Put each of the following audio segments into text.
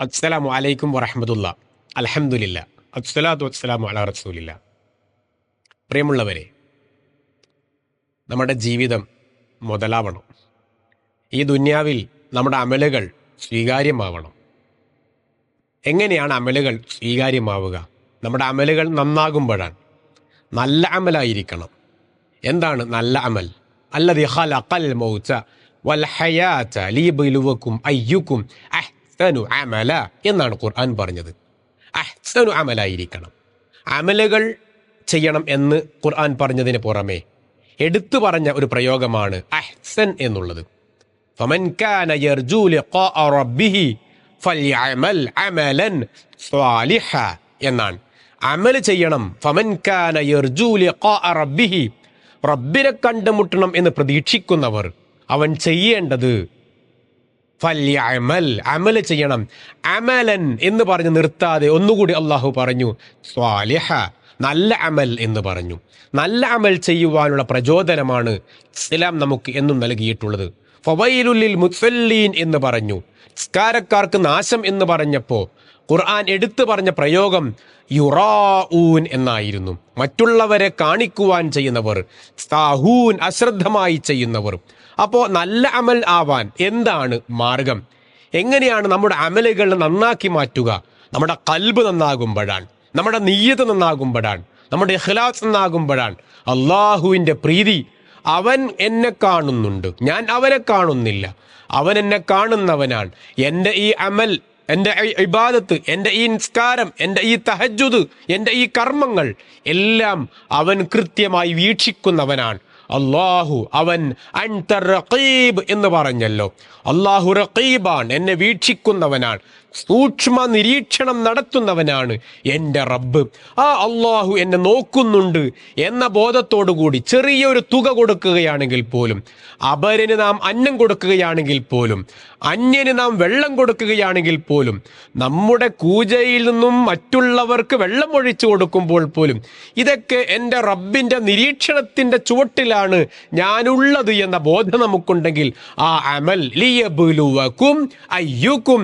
അസ്സലാമു അലൈക്കും വറഹമത്തുള്ള. അലഹമുല്ല അസ്സലാത്തു വസ്സലാമു അല റസൂലില്ല. പ്രിയമുള്ളവരെ നമ്മുടെ ജീവിതം മുതലാവണം. ഈ ദുന്യാവിൽ നമ്മുടെ അമലുകൾ സ്വീകാര്യമാവണം. എങ്ങനെയാണ് അമലുകൾ സ്വീകാര്യമാവുക? നമ്മുടെ അമലുകൾ നന്നാകുമ്പോഴാണ്. നല്ല അമലായിരിക്കണം. എന്താണ് നല്ല അമൽ? അല്ലതി ഖലഖൽ മൗത വൽ ഹയാത ലീബിലുവക്കും അയ്യുക്കും അഹ്സനു അമല എന്നാണ് ഖുർആൻ പറഞ്ഞത്. അഹ്സനു അമലായിരിക്കണം. അമലുകൾ ചെയ്യണം എന്ന് ഖുർആൻ പറഞ്ഞതിന് പുറമെ എടുത്തു പറഞ്ഞ ഒരു പ്രയോഗമാണ് അഹ്സൻ എന്നുള്ളത്. എന്നാണ്. അമൽ ചെയ്യണം. റബ്ബിനെ കണ്ടുമുട്ടണം എന്ന് പ്രതീക്ഷിക്കുന്നവർ അവൻ ചെയ്യേണ്ടത് ഫല്യഅമൽ അമൽ ചെയ്യണം. അമലൻ എന്ന് പറഞ്ഞ് നിർത്താതെ ഒന്നുകൂടി അള്ളാഹു പറഞ്ഞു സ്വാലിഹ നല്ല അമൽ എന്ന് പറഞ്ഞു. നല്ല അമൽ ചെയ്യുവാനുള്ള പ്രചോദനമാണ് ഇസ്ലാം നമുക്ക് എന്നും നൽകിയിട്ടുള്ളത്. ഫവൈലുല്ലിൽ മുസല്ലീൻ എന്ന് പറഞ്ഞു. സ്കാരക്കാർക്ക് നാശം എന്ന് പറഞ്ഞപ്പോൾ ഖുർആൻ എടുത്തു പറഞ്ഞ പ്രയോഗം യുറാഊൻ എന്നായിരുന്നു. മറ്റുള്ളവരെ കാണിക്കുവാൻ ചെയ്യുന്നവർ സാഹൂൻ അശ്രദ്ധമായി ചെയ്യുന്നവർ. അപ്പോൾ നല്ല അമൽ ആവാൻ എന്താണ് മാർഗം? എങ്ങനെയാണ് നമ്മുടെ അമലുകൾ നന്നാക്കി മാറ്റുക? നമ്മുടെ കൽബ് നന്നാകുമ്പോഴാണ് നമ്മുടെ നീയത്ത് നന്നാകുമ്പോഴാണ് നമ്മുടെ ഇഖ്ലാസ് നന്നാകുമ്പോഴാണ് അള്ളാഹുവിന്റെ പ്രീതി അവൻ എന്നെ കാണുന്നുണ്ട്. ഞാൻ അവനെ കാണുന്നില്ല. അവൻ എന്നെ കാണുന്നവനാണ്. എന്റെ ഈ അമൽ എന്റെ ഈ ഇബാദത്ത് എന്റെ ഈ നിസ്കാരം എന്റെ ഈ തഹജുദ് എന്റെ ഈ കർമ്മങ്ങൾ എല്ലാം അവൻ കൃത്യമായി വീക്ഷിക്കുന്നവനാണ്. അള്ളാഹു അവൻ അൻതർ റഖീബ് എന്ന് പറഞ്ഞല്ലോ. അള്ളാഹു റഖീബാണ് എന്നെ വീക്ഷിക്കുന്നവനാണ് സൂക്ഷ്മ നിരീക്ഷണം നടത്തുന്നവനാണ് എന്റെ റബ്ബ്. ആ അള്ളാഹു എന്നെ നോക്കുന്നുണ്ട് എന്ന ബോധത്തോടുകൂടി ചെറിയൊരു തുക കൊടുക്കുകയാണെങ്കിൽ പോലും അപരന് നാം അന്നം കൊടുക്കുകയാണെങ്കിൽ പോലും അന്യന് നാം വെള്ളം കൊടുക്കുകയാണെങ്കിൽ പോലും നമ്മുടെ കൂജയിൽ നിന്നും മറ്റുള്ളവർക്ക് വെള്ളം ഒഴിച്ചു കൊടുക്കുമ്പോൾ പോലും ഇതൊക്കെ എന്റെ റബ്ബിന്റെ നിരീക്ഷണത്തിന്റെ ചുവട്ടിലാണ് ഞാനുള്ളത് എന്ന ബോധം നമുക്കുണ്ടെങ്കിൽ ആ അമൽ ലിയബുലുവക്കും അയ്യുക്കും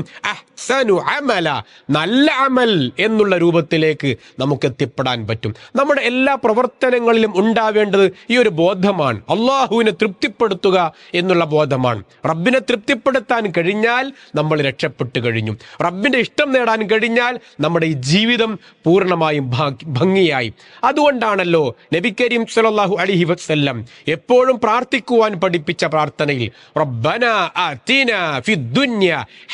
അഹ്സനു അമല നല്ല അമൽ എന്നുള്ള രൂപത്തിലേക്ക് നമുക്ക് എത്തിപ്പെടാൻ പറ്റും. നമ്മുടെ എല്ലാ പ്രവർത്തനങ്ങളിലും ഉണ്ടാവേണ്ടത് ഈ ഒരു ബോധമാണ്. അള്ളാഹുവിനെ തൃപ്തിപ്പെടുത്തുക എന്നുള്ള ബോധമാണ്. റബ്ബിനെ തൃപ്തിപ്പെടുത്താൻ കഴിഞ്ഞാൽ നമ്മൾ രക്ഷപ്പെട്ടു കഴിഞ്ഞു. റബ്ബിന്റെ ഇഷ്ടം നേടാൻ കഴിഞ്ഞാൽ നമ്മുടെ ഈ ജീവിതം പൂർണമായും ഭംഗിയായി. അതുകൊണ്ടാണല്ലോ നബി കരീം സലാഹു അലിഹി വസ്ല്ലം എപ്പോഴും പ്രാർത്ഥിക്കുവാൻ പഠിപ്പിച്ച പ്രാർത്ഥനയിൽ റബ്ബന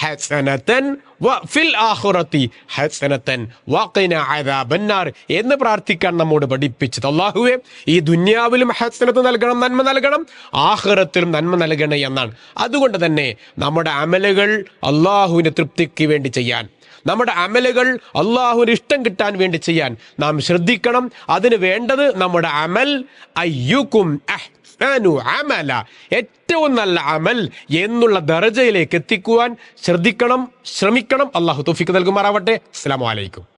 ഹസനതൻ വഫിൽ ആഖിറതി ഹസനതൻ വഖിന ആദാബന്നാർ എന്ന് പ്രാർത്ഥിക്കാൻ നമ്മോട് പഠിപ്പിച്ചത്. അല്ലാഹുവേ ഈ ദുന്യാവിലും ഹസനത്ത് നൽകണം നന്മ നൽകണം ആഖിറത്തിലും നന്മ നൽകണേ എന്നാണ്. അതുകൊണ്ട് തന്നെ നമ്മുടെ അമലുകൾ അള്ളാഹുവിന്റെ തൃപ്തിക്ക് വേണ്ടി ചെയ്യാൻ നമ്മുടെ അമലുകൾ അള്ളാഹുവിന് ഇഷ്ടം കിട്ടാൻ വേണ്ടി ചെയ്യാൻ നാം ശ്രദ്ധിക്കണം. അതിന് വേണ്ടത് നമ്മുടെ അമൽ അയ്യുക്കും അഹ്സനു അമല. ഏറ്റവും നല്ല അമൽ എന്നുള്ള ദർജയിലേക്ക് എത്തിക്കുവാൻ ശ്രദ്ധിക്കണം ശ്രമിക്കണം. അള്ളാഹു തോഫിക്ക് നൽകുമാറാവട്ടെ. അസ്സാം അലൈക്കും.